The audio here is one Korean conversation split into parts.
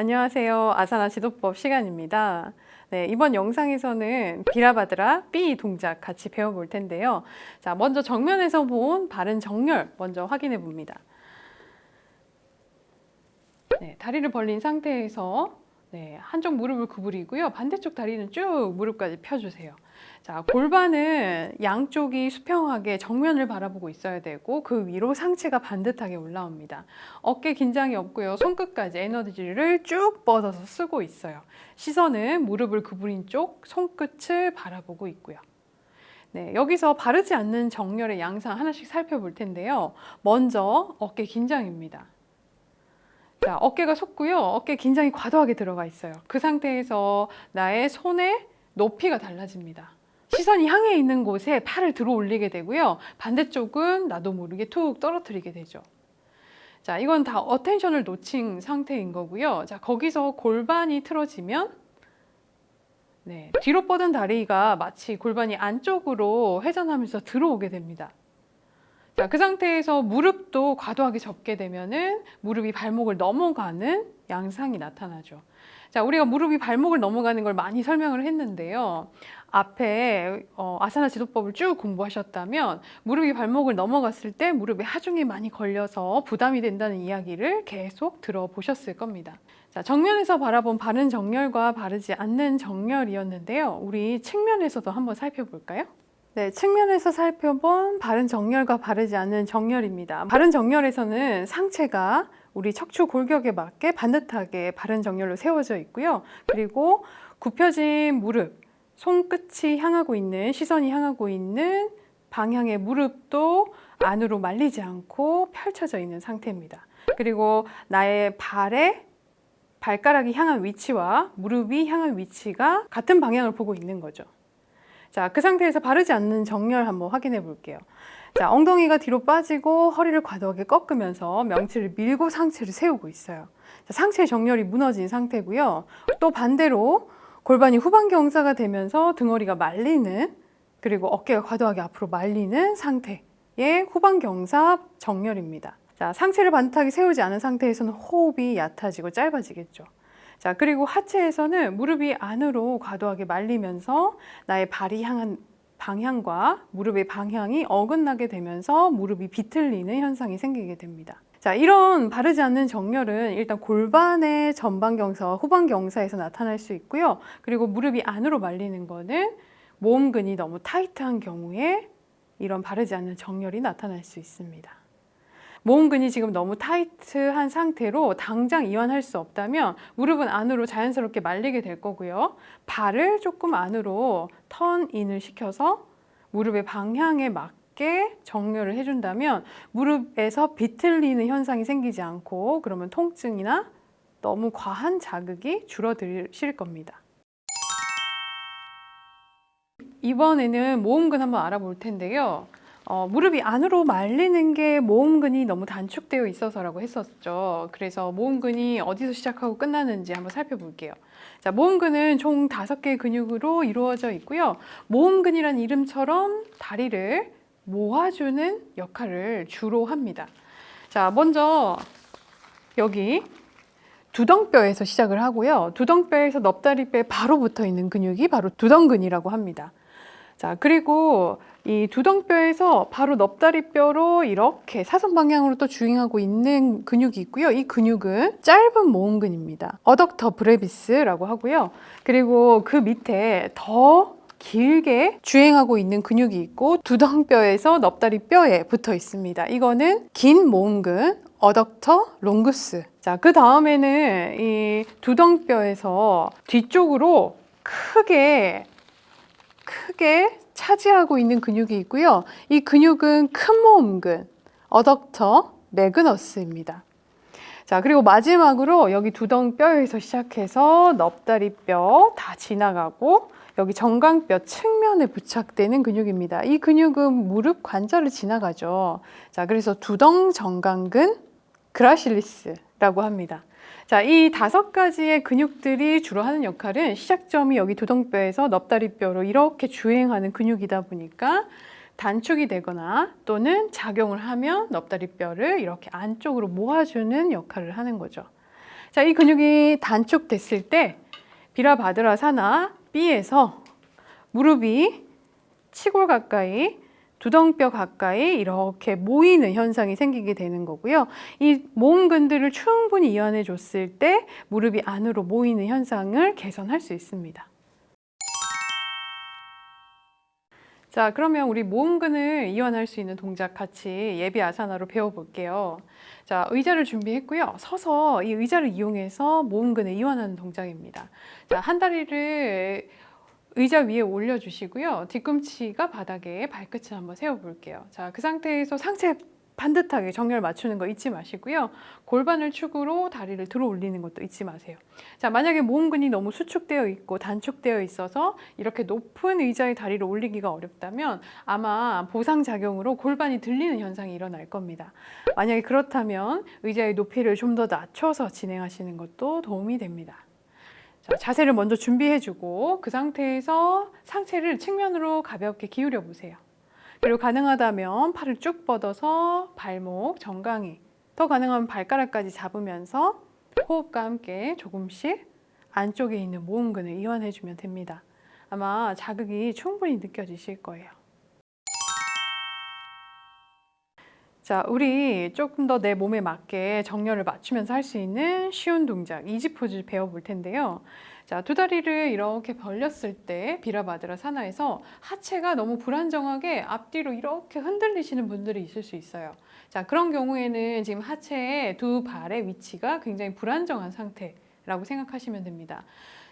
안녕하세요. 아사나 지도법 시간입니다. 네, 이번 영상에서는 비라바드라 B 동작 같이 배워볼 텐데요. 자, 먼저 정면에서 본 바른 정렬 먼저 확인해 봅니다. 네, 다리를 벌린 상태에서 네, 한쪽 무릎을 구부리고요. 반대쪽 다리는 쭉 무릎까지 펴주세요. 자, 골반은 양쪽이 수평하게 정면을 바라보고 있어야 되고 그 위로 상체가 반듯하게 올라옵니다. 어깨 긴장이 없고요. 손끝까지 에너지를 쭉 뻗어서 쓰고 있어요. 시선은 무릎을 구부린 쪽 손끝을 바라보고 있고요. 네, 여기서 바르지 않는 정렬의 양상 하나씩 살펴볼 텐데요. 먼저 어깨 긴장입니다. 자, 어깨가 솟고요. 어깨 긴장이 과도하게 들어가 있어요. 그 상태에서 나의 손의 높이가 달라집니다. 시선이 향해 있는 곳에 팔을 들어 올리게 되고요. 반대쪽은 나도 모르게 툭 떨어뜨리게 되죠. 자, 이건 다 어텐션을 놓친 상태인 거고요. 자, 거기서 골반이 틀어지면 네, 뒤로 뻗은 다리가 마치 골반이 안쪽으로 회전하면서 들어오게 됩니다. 자, 그 상태에서 무릎도 과도하게 접게 되면은 무릎이 발목을 넘어가는 양상이 나타나죠. 자, 우리가 무릎이 발목을 넘어가는 걸 많이 설명을 했는데요. 앞에 어, 아사나 지도법을 쭉 공부하셨다면 무릎이 발목을 넘어갔을 때 무릎에 하중이 많이 걸려서 부담이 된다는 이야기를 계속 들어보셨을 겁니다. 자, 정면에서 바라본 바른 정렬과 바르지 않는 정렬이었는데요. 우리 측면에서도 한번 살펴볼까요? 네, 측면에서 살펴본 바른 정렬과 바르지 않는 정렬입니다. 바른 정렬에서는 상체가 우리 척추 골격에 맞게 반듯하게 바른 정렬로 세워져 있고요. 그리고 굽혀진 무릎, 손끝이 향하고 있는 시선이 향하고 있는 방향의 무릎도 안으로 말리지 않고 펼쳐져 있는 상태입니다. 그리고 나의 발에 발가락이 향한 위치와 무릎이 향한 위치가 같은 방향을 보고 있는 거죠. 자, 그 상태에서 바르지 않는 정렬 한번 확인해 볼게요. 자, 엉덩이가 뒤로 빠지고 허리를 과도하게 꺾으면서 명치를 밀고 상체를 세우고 있어요. 자, 상체 정렬이 무너진 상태고요. 또 반대로 골반이 후방 경사가 되면서 등허리가 말리는 그리고 어깨가 과도하게 앞으로 말리는 상태의 후방 경사 정렬입니다. 자, 상체를 반듯하게 세우지 않은 상태에서는 호흡이 얕아지고 짧아지겠죠. 자, 그리고 하체에서는 무릎이 안으로 과도하게 말리면서 나의 발이 향한 방향과 무릎의 방향이 어긋나게 되면서 무릎이 비틀리는 현상이 생기게 됩니다. 자, 이런 바르지 않는 정렬은 일단 골반의 전방 경사와 후방 경사에서 나타날 수 있고요. 그리고 무릎이 안으로 말리는 거는 모음근이 너무 타이트한 경우에 이런 바르지 않는 정렬이 나타날 수 있습니다. 모음근이 지금 너무 타이트한 상태로 당장 이완할 수 없다면 무릎은 안으로 자연스럽게 말리게 될 거고요. 발을 조금 안으로 턴인을 시켜서 무릎의 방향에 맞게 정렬을 해준다면 무릎에서 비틀리는 현상이 생기지 않고 그러면 통증이나 너무 과한 자극이 줄어드실 겁니다. 이번에는 모음근 한번 알아볼 텐데요. 어, 무릎이 안으로 말리는 게 모음근이 너무 단축되어 있어서라고 했었죠. 그래서 모음근이 어디서 시작하고 끝나는지 한번 살펴볼게요. 자, 모음근은 총 다섯 개의 근육으로 이루어져 있고요. 모음근이란 이름처럼 다리를 모아주는 역할을 주로 합니다. 자, 먼저 여기 두덩뼈에서 시작을 하고요. 두덩뼈에서 넙다리뼈에 바로 붙어 있는 근육이 바로 두덩근이라고 합니다. 자, 그리고 이 두덩뼈에서 바로 넙다리뼈로 이렇게 사선 방향으로 또 주행하고 있는 근육이 있고요. 이 근육은 짧은 모음근입니다. 어덕터 브레비스라고 하고요. 그리고 그 밑에 더 길게 주행하고 있는 근육이 있고 두덩뼈에서 넙다리뼈에 붙어 있습니다. 이거는 긴 모음근 어덕터 롱구스. 자, 그 다음에는 이 두덩뼈에서 뒤쪽으로 크게 크게 차지하고 있는 근육이 있고요. 이 근육은 큰 모음근, 어덕터 매그너스입니다. 자, 그리고 마지막으로 여기 두덩뼈에서 시작해서 넙다리뼈 다 지나가고 여기 정강뼈 측면에 부착되는 근육입니다. 이 근육은 무릎 관절을 지나가죠. 자, 그래서 두덩 정강근 그라실리스 라고 합니다. 자, 이 다섯 가지의 근육들이 주로 하는 역할은 시작점이 여기 두덩뼈에서 넙다리뼈로 이렇게 주행하는 근육이다 보니까 단축이 되거나 또는 작용을 하면 넙다리뼈를 이렇게 안쪽으로 모아주는 역할을 하는 거죠. 자, 이 근육이 단축됐을 때 비라바드라사나 B에서 무릎이 치골 가까이 두덩뼈 가까이 이렇게 모이는 현상이 생기게 되는 거고요. 이 모음근들을 충분히 이완해 줬을 때 무릎이 안으로 모이는 현상을 개선할 수 있습니다. 자, 그러면 우리 모음근을 이완할 수 있는 동작 같이 예비 아사나로 배워볼게요. 자, 의자를 준비했고요. 서서 이 의자를 이용해서 모음근을 이완하는 동작입니다. 자, 한 다리를 의자 위에 올려주시고요. 뒤꿈치가 바닥에 발끝을 한번 세워볼게요. 자, 그 상태에서 상체 반듯하게 정렬 맞추는 거 잊지 마시고요. 골반을 축으로 다리를 들어 올리는 것도 잊지 마세요. 자, 만약에 모음근이 너무 수축되어 있고 단축되어 있어서 이렇게 높은 의자에 다리를 올리기가 어렵다면 아마 보상작용으로 골반이 들리는 현상이 일어날 겁니다. 만약에 그렇다면 의자의 높이를 좀 더 낮춰서 진행하시는 것도 도움이 됩니다. 자, 자세를 먼저 준비해주고 그 상태에서 상체를 측면으로 가볍게 기울여 보세요. 그리고 가능하다면 팔을 쭉 뻗어서 발목 정강이 더 가능하면 발가락까지 잡으면서 호흡과 함께 조금씩 안쪽에 있는 모음근을 이완해 주면 됩니다. 아마 자극이 충분히 느껴지실 거예요. 자, 우리 조금 더 내 몸에 맞게 정렬을 맞추면서 할 수 있는 쉬운 동작, 이지 포즈 배워볼 텐데요. 자, 두 다리를 이렇게 벌렸을 때 비라바드라 사나에서 하체가 너무 불안정하게 앞뒤로 이렇게 흔들리시는 분들이 있을 수 있어요. 자, 그런 경우에는 지금 하체의 두 발의 위치가 굉장히 불안정한 상태라고 생각하시면 됩니다.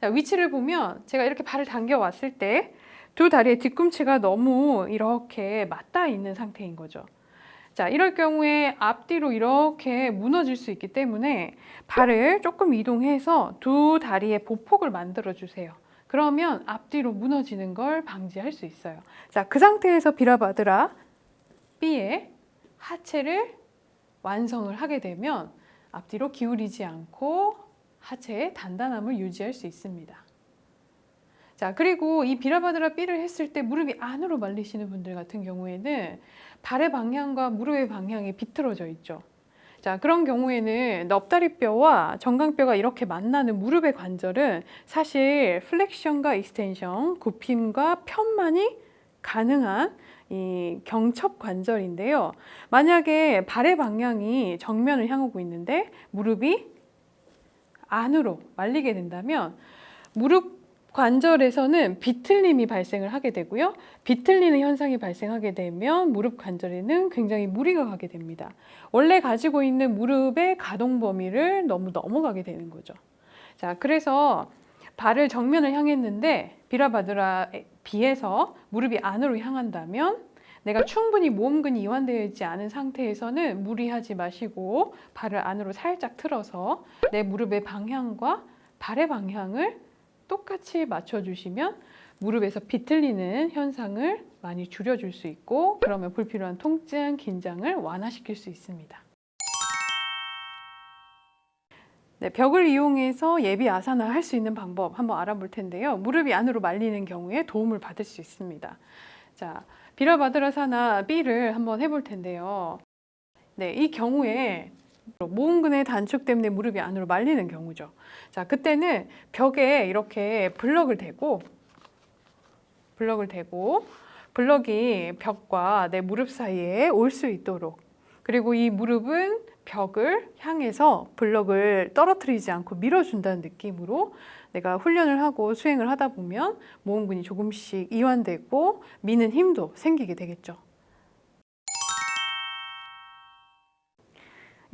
자, 위치를 보면 제가 이렇게 발을 당겨 왔을 때 두 다리의 뒤꿈치가 너무 이렇게 맞닿아 있는 상태인 거죠. 자, 이럴 경우에 앞뒤로 이렇게 무너질 수 있기 때문에 발을 조금 이동해서 두 다리의 보폭을 만들어 주세요. 그러면 앞뒤로 무너지는 걸 방지할 수 있어요. 자, 그 상태에서 비라바드라 B의 하체를 완성을 하게 되면 앞뒤로 기울이지 않고 하체의 단단함을 유지할 수 있습니다. 자, 그리고 이 비라바드라 B를 했을 때 무릎이 안으로 말리시는 분들 같은 경우에는 발의 방향과 무릎의 방향이 비틀어져 있죠. 자, 그런 경우에는 넙다리뼈와 정강뼈가 이렇게 만나는 무릎의 관절은 사실 플렉션과 익스텐션, 굽힘과 편만이 가능한 이 경첩 관절인데요. 만약에 발의 방향이 정면을 향하고 있는데 무릎이 안으로 말리게 된다면 무릎 관절에서는 비틀림이 발생을 하게 되고요. 비틀리는 현상이 발생하게 되면 무릎 관절에는 굉장히 무리가 가게 됩니다. 원래 가지고 있는 무릎의 가동 범위를 너무 넘어가게 되는 거죠. 자, 그래서 발을 정면을 향했는데 비라바드라에 비해서 무릎이 안으로 향한다면 내가 충분히 모음근이 이완되어 있지 않은 상태에서는 무리하지 마시고 발을 안으로 살짝 틀어서 내 무릎의 방향과 발의 방향을 똑같이 맞춰주시면 무릎에서 비틀리는 현상을 많이 줄여줄 수 있고 그러면 불필요한 통증, 긴장을 완화시킬 수 있습니다. 네, 벽을 이용해서 예비 아사나 할 수 있는 방법 한번 알아볼 텐데요. 무릎이 안으로 말리는 경우에 도움을 받을 수 있습니다. 자, 비라바드라사나 B를 한번 해볼 텐데요. 네, 이 경우에 모음근의 단축 때문에 무릎이 안으로 말리는 경우죠. 자, 그때는 벽에 이렇게 블럭을 대고 블럭을 대고 블럭이 벽과 내 무릎 사이에 올 수 있도록 그리고 이 무릎은 벽을 향해서 블럭을 떨어뜨리지 않고 밀어준다는 느낌으로 내가 훈련을 하고 수행을 하다 보면 모음근이 조금씩 이완되고 미는 힘도 생기게 되겠죠.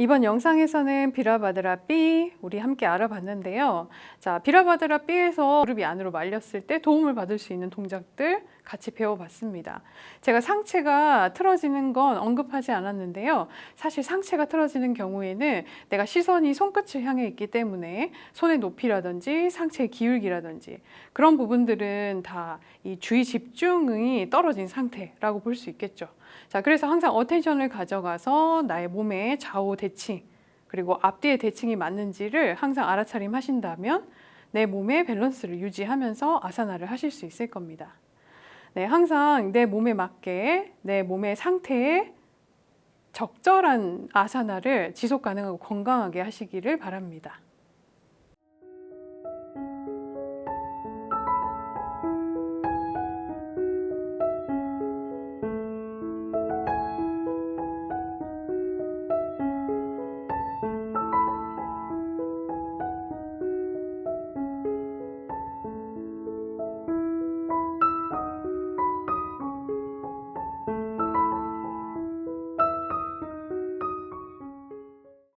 이번 영상에서는 비라바드라 B 우리 함께 알아봤는데요. 자, 비라바드라 B에서 무릎이 안으로 말렸을 때 도움을 받을 수 있는 동작들 같이 배워봤습니다. 제가 상체가 틀어지는 건 언급하지 않았는데요. 사실 상체가 틀어지는 경우에는 내가 시선이 손끝을 향해 있기 때문에 손의 높이라든지 상체의 기울기라든지 그런 부분들은 다 이 주의 집중이 떨어진 상태라고 볼 수 있겠죠. 자, 그래서 항상 어텐션을 가져가서 나의 몸의 좌우 대칭 그리고 앞뒤의 대칭이 맞는지를 항상 알아차림 하신다면 내 몸의 밸런스를 유지하면서 아사나를 하실 수 있을 겁니다. 네, 항상 내 몸에 맞게 내 몸의 상태에 적절한 아사나를 지속 가능하고 건강하게 하시기를 바랍니다.